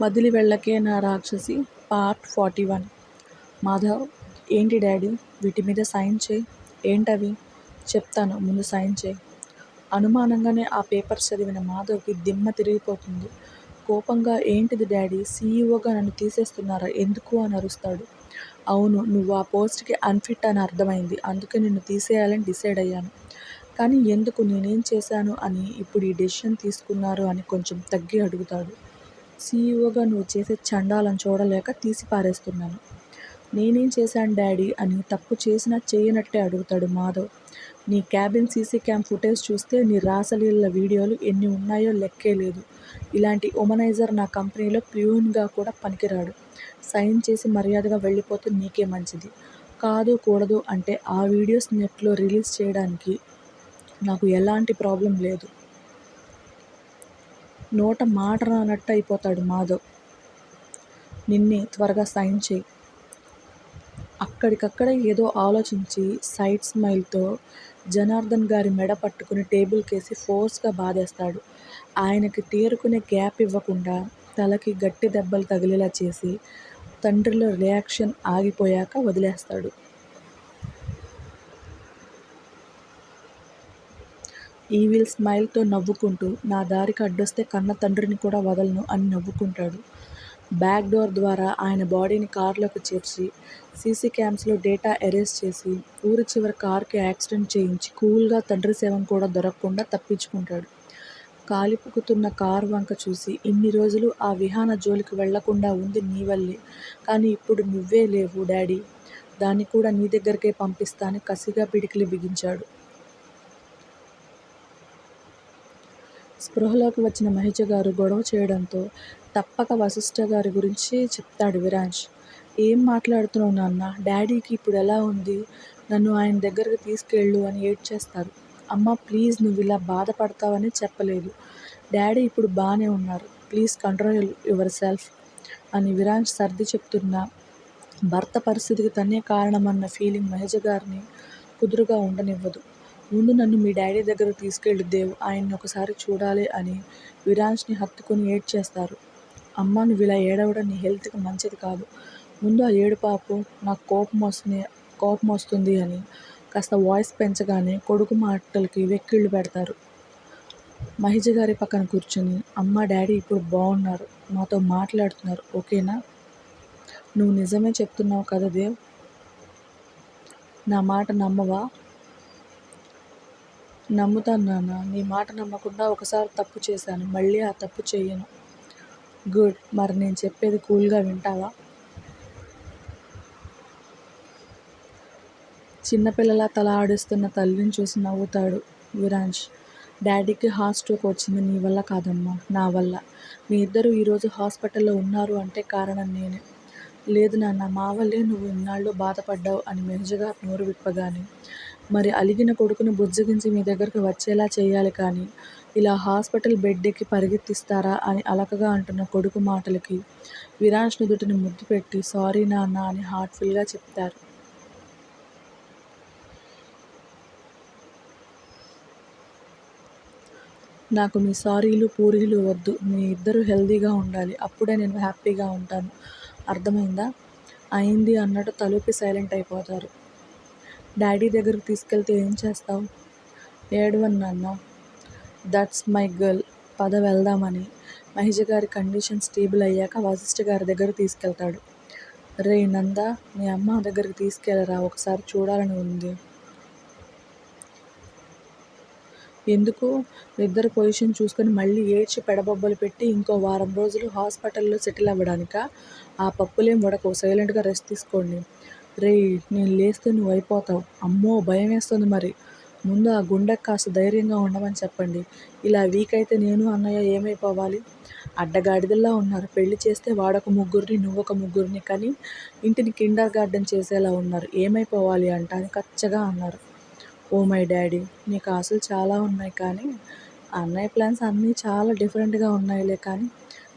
వదిలి వెళ్ళకే నా రాక్షసి? Part forty one. మాధవ్ ఏంటి డాడీ? వీటి మీద సైన్ చేయి. ఏంటవి? చెప్తాను ముందు సైన్ చేయి. అనుమానంగానే ఆ పేపర్ చదివిన మాధవ్కి దిమ్మ తిరిగిపోతుంది. కోపంగా ఏంటిది డాడీ? సీఈఓగా నన్ను తీసేస్తున్నారా? ఎందుకు అని అరుస్తాడు. అవును నువ్వు ఆ పోస్ట్కి అన్ఫిట్ అని అర్థమైంది. అందుకే నిన్ను తీసేయాలని డిసైడ్ అయ్యాను. కానీ ఎందుకు నేనేం చేశాను అని ఇప్పుడు ఈ డెసిషన్ తీసుకున్నారు అని కొంచెం తగ్గి అడుగుతాడు. సీఈఓగా నువ్వు చేసే చండాలను చూడలేక తీసి పారేస్తున్నాను నేనేం చేశాను డాడీ అని తప్పు చేసినా చేయనట్టే అడుగుతాడు మాధవ్. నీ క్యాబిన్ సీసీ క్యామ్ ఫుటేజ్ చూస్తే నీ రాసలీల వీడియోలు ఎన్ని ఉన్నాయో లెక్కే లేదు. ఇలాంటి ఉమనైజర్ నా కంపెనీలో ప్యూన్గా కూడా పనికిరాడు. సైన్ చేసి మర్యాదగా వెళ్ళిపోతే నీకే మంచిది. కాదు కూడదు అంటే ఆ వీడియోస్ నెట్లో రిలీజ్ చేయడానికి నాకు ఎలాంటి ప్రాబ్లం లేదు. నోట మాట రానట్టు అయిపోతాడు మాధవ్. నిన్నే త్వరగా సైన్ చేయి. అక్కడికక్కడ ఏదో ఆలోచించి సైడ్ స్మైల్తో జనార్దన్ గారి మెడ పట్టుకుని టేబుల్ కేసి ఫోర్స్గా బాధేస్తాడు. ఆయనకి తేరుకునే గ్యాప్ ఇవ్వకుండా తలకి గట్టి దెబ్బలు తగిలేలా చేసి తండ్రిలో రియాక్షన్ ఆగిపోయాక వదిలేస్తాడు. ఈవిల్ స్మైల్తో నవ్వుకుంటూ నా దారికి అడ్డొస్తే కన్న తండ్రిని కూడా వదలను అని నవ్వుకుంటాడు. బ్యాక్ డోర్ ద్వారా ఆయన బాడీని కారులోకి చేర్చి సీసీ క్యామ్స్లో డేటా ఎరేస్ చేసి ఊరి చివరి కారుకి యాక్సిడెంట్ చేయించి కూల్గా తండ్రి సేవం కూడా దొరకకుండా తప్పించుకుంటాడు. కాలిపుకుతున్న కారు వంక చూసి ఇన్ని రోజులు ఆ విహాన జోలికి వెళ్ళకుండా ఉంది నీ వల్లే కానీ ఇప్పుడు నువ్వే లేవు డాడీ. దాన్ని కూడా నీ దగ్గరికే పంపిస్తాను కసిగా పిడికిలి బిగించాడు. స్పృహలోకి వచ్చిన మహిజ గారు గొడవ చేయడంతో తప్పక వశిష్ఠ గారి గురించి చెప్తాడు విరాజ్ ఏం మాట్లాడుతున్నావు నాన్న? డాడీకి ఇప్పుడు ఎలా ఉంది? నన్ను ఆయన దగ్గరికి తీసుకెళ్ళు అని ఏడ్చేస్తారు. అమ్మ ప్లీజ్ నువ్వు ఇలా బాధపడతావని చెప్పలేదు. డాడీ ఇప్పుడు బాగానే ఉన్నారు. ప్లీజ్ కంట్రోల్ యువర్ సెల్ఫ్ అని విరాజ్ సర్ది చెప్తున్నా భర్త పరిస్థితికి తనే కారణమన్న ఫీలింగ్ మహేజ గారిని కుదురుగా ఉండనివ్వదు. ముందు నన్ను మీ డాడీ దగ్గరకు తీసుకెళ్ళి దేవ్ ఆయన్ని ఒకసారి చూడాలి అని విరాన్స్ని హత్తుకొని ఏడ్చేస్తారు. అమ్మ నువ్వు ఇలా ఏడవడం నీ హెల్త్కి మంచిది కాదు. ముందు ఆ ఏడు పాపు నాకు కోపం వస్తుంది కోపం వస్తుంది అని కాస్త వాయిస్ పెంచగానే కొడుకు మాటలకి వెక్కిళ్ళు పెడతారు. మహిజ గారి పక్కన కూర్చుని అమ్మ డాడీ ఇప్పుడు బాగున్నారు మాతో మాట్లాడుతున్నారు ఓకేనా? నువ్వు నిజమే చెప్తున్నావు కదా దేవ్? నా మాట నమ్మవా? నమ్ముతాను నాన్న. నీ మాట నమ్మకుండా ఒకసారి తప్పు చేశాను. మళ్ళీ ఆ తప్పు చేయను గుడ్. మరి నేను చెప్పేది కూల్గా వింటావా? చిన్నపిల్లల తల ఆడిస్తున్న తల్లిని చూసి నవ్వుతాడు విరాంజ్ డాడీకి హార్ట్ స్ట్రోక్ వచ్చింది నీ వల్ల కాదమ్మా నా వల్ల. మీ ఇద్దరు ఈరోజు హాస్పిటల్లో ఉన్నారు అంటే కారణం నేనే. లేదు నాన్న మా వల్లే నువ్వు ఇన్నాళ్ళు బాధపడ్డావు అని మెహజగా నోరు విప్పగానే. మరి అలిగిన కొడుకును బుజ్జగించి మీ దగ్గరకు వచ్చేలా చేయాలి కానీ ఇలా హాస్పిటల్ బెడ్ ఎక్కి పరిగెత్తిస్తారా అని అలకగా అంటున్న కొడుకు మాటలకి విరాజ్ నుదుటిని ముద్దు పెట్టి సారీ నాన్న అని హార్ట్ఫుల్గా చెప్తారు. నాకు మీ సారీలు పూరీలు వద్దు. మీ ఇద్దరు హెల్దీగా ఉండాలి. అప్పుడే నేను హ్యాపీగా ఉంటాను. అర్థమైందా? అయింది అన్నట్టు తలుపి సైలెంట్ అయిపోతారు. డాడీ దగ్గరకు తీసుకెళ్తే ఏం చేస్తావు? ఏడవను నాన్న. దట్స్ మై గర్ల్ పద వెళ్దామని. మహిజ గారి కండిషన్ స్టేబుల్ అయ్యాక వశిష్ఠ గారి దగ్గర తీసుకెళ్తాడు. రే నంద మీ అమ్మ దగ్గరికి తీసుకెళ్ళరా? ఒకసారి చూడాలని ఉంది. ఎందుకు? ఇద్దరు పొజిషన్ చూసుకొని మళ్ళీ ఏడ్చి పెడబొబ్బలు పెట్టి ఇంకో వారం రోజులు హాస్పిటల్లో సెటిల్ అవ్వడానికా? ఆ పప్పులేం ఉడకవు సైలెంట్గా రెస్ట్ తీసుకోండి. రే నేను లేస్తే నువ్వు అయిపోతావు అమ్మో భయం వేస్తుంది మరి. ముందు ఆ గుండెకి కాస్త ధైర్యంగా ఉండమని చెప్పండి. ఇలా వీక్ అయితే నేను అన్నయ్య ఏమైపోవాలి? అడ్డగాడిదల్లా ఉన్నారు. పెళ్ళి చేస్తే వాడొక ముగ్గురిని నువ్వొక ముగ్గురిని కానీ ఇంటిని కిండర్ గార్డెన్ చేసేలా ఉన్నారు. ఏమైపోవాలి అంట అని కచ్చగా అన్నారు. ఓ మై డాడీ నీకు ఆశలు చాలా ఉన్నాయి కానీ అన్నయ్య ప్లాన్స్ అన్నీ చాలా డిఫరెంట్గా ఉన్నాయిలే కానీ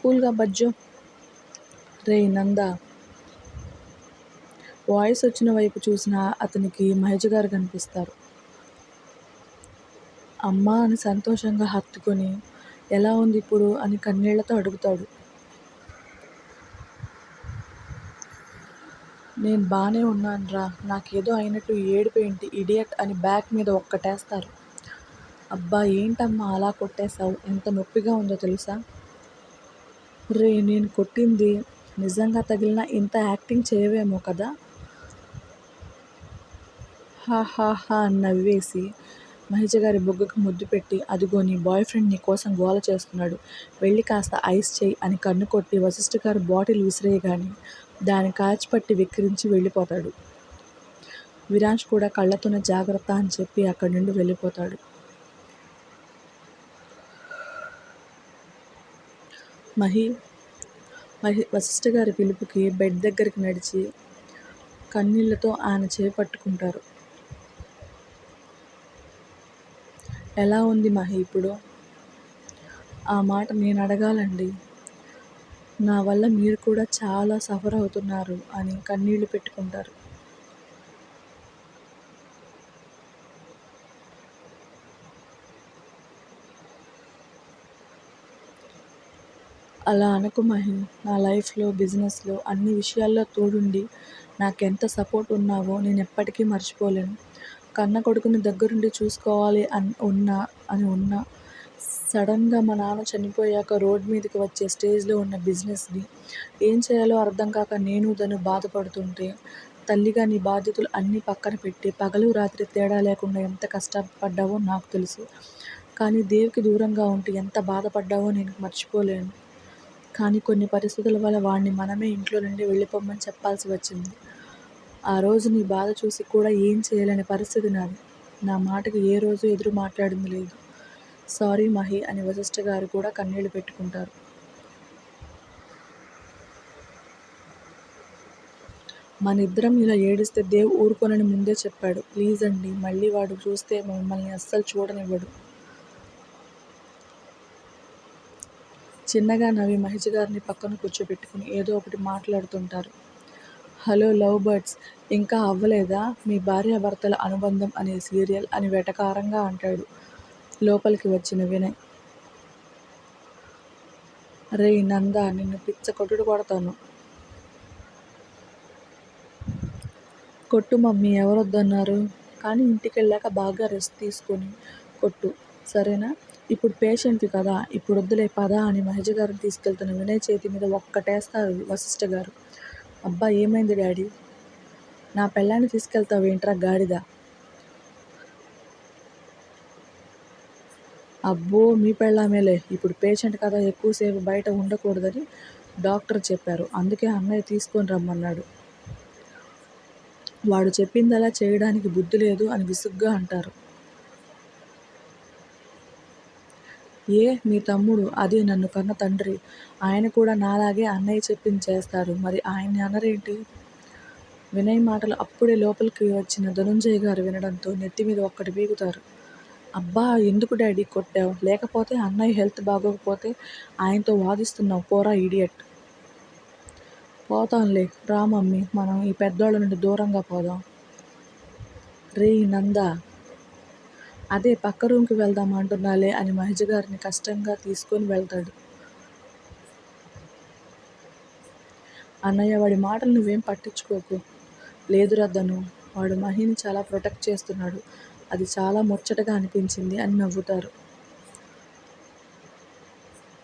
కూల్గా బజ్జో. రే నందా వాయిస్ వచ్చిన వైపు చూసిన అతనికి మహేష్ గారు కనిపిస్తారు. అమ్మ అని సంతోషంగా హత్తుకొని ఎలా ఉంది ఇప్పుడు అని కన్నీళ్ళతో అడుగుతాడు. నేను బాగానే ఉన్నాను రా నాకేదో అయినట్టు ఏడుపు ఏంటి ఇడియట్ అని బ్యాక్ మీద ఒక్కటేస్తారు. అబ్బా ఏంటమ్మా అలా కొట్టేశావు ఎంత నొప్పిగా ఉందో తెలుసా? రే నేను కొట్టింది నిజంగా తగిలిన ఇంత యాక్టింగ్ చేయవేమో కదా? హా హా హా అని నవ్వేసి మహిజ గారి బొగ్గకు ముద్దు పెట్టి అదిగో నీ బాయ్ ఫ్రెండ్ నీ కోసం గోల చేస్తున్నాడు. వెళ్ళి కాస్త ఐస్ చేయి అని కన్ను కొట్టి వశిష్ఠ గారు బాటిల్ విసిరేయగాని దాని కాచిపట్టి విక్రించి వెళ్ళిపోతాడు. విరాంష్ కూడా కళ్ళతోనే జాగ్రత్త అని చెప్పి అక్కడి నుండి వెళ్ళిపోతాడు. మహి మహి వశిష్ఠ గారి పిలుపుకి బెడ్ దగ్గరికి నడిచి కన్నీళ్ళతో ఆయన చేపట్టుకుంటారు. ఎలా ఉంది మహి ఇప్పుడు? ఆ మాట నేను అడగాలండి. నా వల్ల మీరు కూడా చాలా సఫర్ అవుతున్నారు అని కన్నీళ్ళు పెట్టుకుంటారు. అలా అనకు మహి. నా లైఫ్లో బిజినెస్లో అన్ని విషయాల్లో తోడుండి నాకెంత సపోర్ట్ ఉన్నావో నేను ఎప్పటికీ మర్చిపోలేను. కన్న కొడుకుని దగ్గరుండి చూసుకోవాలి అని ఉన్నా అని ఉన్నా సడన్గా మా నాన్న చనిపోయాక రోడ్ మీదకి వచ్చే స్టేజ్లో ఉన్న బిజినెస్ని ఏం చేయాలో అర్థం కాక నేను తను బాధపడుతుంటే తల్లిగా నీ బాధ్యతలు అన్నీ పక్కన పెట్టి పగలు రాత్రి తేడా లేకుండా ఎంత కష్టపడ్డావో నాకు తెలుసు. కానీ దేవికి దూరంగా ఉంటే ఎంత బాధపడ్డావో నేను మర్చిపోలేను. కానీ కొన్ని పరిస్థితుల వల్ల వాడిని మనమే ఇంట్లో నుండి వెళ్ళిపోమని చెప్పాల్సి వచ్చింది. ఆ రోజు నీ బాధ చూసి కూడా ఏం చేయలేని పరిస్థితి నాది. నా మాటకి ఏ రోజు ఎదురు మాట్లాడింది లేదు. సారీ మహి అని వశిష్ఠ గారు కూడా కన్నీళ్ళు పెట్టుకుంటారు. మన ఇద్దరం ఇలా ఏడిస్తే దేవ్ ఊరుకోనని ముందే చెప్పాడు. ప్లీజ్ అండి మళ్ళీ వాడు చూస్తే మమ్మల్ని అస్సలు చూడనివ్వడు. చిన్నగా నవి మహిజ గారిని పక్కన కూర్చోబెట్టుకుని ఏదో ఒకటి మాట్లాడుతుంటారు. హలో లవ్ బర్డ్స్ ఇంకా అవ్వలేదా? మీ భార్యాభర్తల అనుబంధం అనే సీరియల్ అని వెటకారంగా అంటాడు. లోపలికి వచ్చిన వినయ్. రే నంద నిన్ను పిచ్చ కొట్టుడు కొడతాను. కొట్టు మమ్మీ ఎవరొద్దన్నారు? కానీ ఇంటికి వెళ్ళాక బాగా రెస్ట్ తీసుకొని కొట్టు. సరేనా? ఇప్పుడు పేషెంట్వి కదా ఇప్పుడు వద్దులే పదా అని మహేజ గారిని తీసుకెళ్తున్న వినయ్ చేతి మీద ఒక్కటేస్తారు వశిష్ఠ గారు. అబ్బా ఏమైంది డాడీ? నా పెళ్ళాన్ని తీసుకెళ్తావు ఏంట్రా గాడిద? అబ్బో మీ పెళ్ళామేలే. ఇప్పుడు పేషెంట్ కదా ఎక్కువసేపు బయట ఉండకూడదని డాక్టర్ చెప్పారు. అందుకే అన్నయ్య తీసుకొని రమ్మన్నాడు. వాడు చెప్పిందలా చేయడానికి బుద్ధి లేదు అని విసుగ్గా అంటారు. ఏ మీ తమ్ముడు? అదే నన్ను కన్న తండ్రి. ఆయన కూడా నాలాగే అన్నయ్య చెప్పింది చేస్తారు మరి ఆయన్ని అనరేంటి? వినయ్ మాటలు అప్పుడే లోపలికి వచ్చిన ధనుంజయ్ గారు వినడంతో నెత్తి మీద ఒక్కటి బీగుతారు. అబ్బా ఎందుకు డాడీ కొట్టావు? లేకపోతే అన్నయ్య హెల్త్ బాగోకపోతే ఆయనతో వాదిస్తున్నావు పోరా ఇడియట్. పోతాంలే రా మమ్మీ మనం ఈ పెద్దోళ్ళ నుండి దూరంగా పోదాం. రే నంద అదే పక్క రూమ్కి వెళ్దాం అంటున్నాలే అని మహిజ గారిని కష్టంగా తీసుకొని వెళ్తాడు. అన్నయ్య వాడి మాటలు నువ్వేం పట్టించుకోకు. లేదురా రద్దను వాడు మహిని చాలా ప్రొటెక్ట్ చేస్తున్నాడు. అది చాలా ముచ్చటగా అనిపించింది అని నవ్వుతారు.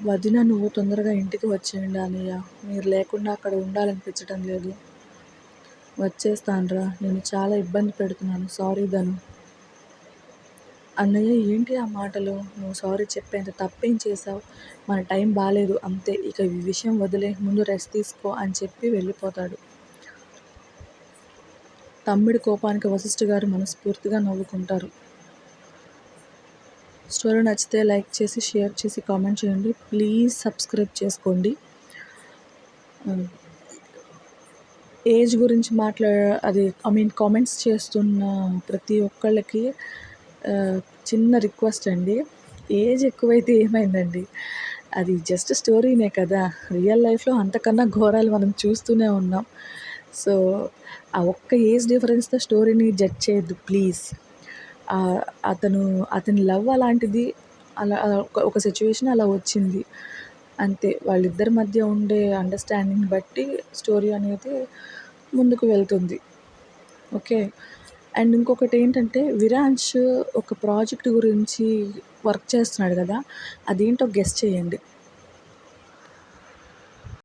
వదిన నువ్వు తొందరగా ఇంటికి వచ్చేయండి అన్నయ్య. మీరు లేకుండా అక్కడ ఉండాలనిపించడం లేదు. వచ్చేస్తానురా. నేను చాలా ఇబ్బంది పెడుతున్నాను. సారీ ధను. అన్నయ్య ఏంటి ఆ మాటలు? నువ్వు సారీ చెప్పేంత తప్పేం చేశావు? మన టైం బాగాలేదు అంతే. ఇక ఈ విషయం వదిలే ముందు రెస్ట్ తీసుకో అని చెప్పి వెళ్ళిపోతాడు. తమ్ముడి కోపానికి వశిష్ఠ గారు మనస్ఫూర్తిగా నవ్వుకుంటారు. స్టోరీ నచ్చితే లైక్ చేసి షేర్ చేసి కామెంట్ చేయండి. ప్లీజ్ సబ్స్క్రైబ్ చేసుకోండి. ఏజ్ గురించి మాట్లా అది ఐ మీన్ కామెంట్స్ చేస్తున్న ప్రతి ఒక్కళ్ళకి చిన్న రిక్వెస్ట్ అండి. ఏజ్ ఎక్కువైతే ఏమైందండి? అది జస్ట్ స్టోరీనే కదా. రియల్ లైఫ్లో అంతకన్నా ఘోరాలు మనం చూస్తూనే ఉన్నాం. సో ఆ ఒక్క ఏజ్ డిఫరెన్స్తో స్టోరీని జడ్జ్ చేయొద్దు ప్లీజ్. అతను అతని లవ్ అలాంటిది అలా ఒక సిచ్యువేషన్ అలా వచ్చింది. అంతే. వాళ్ళిద్దరి మధ్య ఉండే అండర్స్టాండింగ్ బట్టి స్టోరీ అనేది ముందుకు వెళ్తుంది. ఓకే? అండ్ ఇంకొకటి ఏంటంటే విరాంశ్ ఒక ప్రాజెక్ట్ గురించి వర్క్ చేస్తున్నాడు కదా అదేంటో గెస్ చేయండి.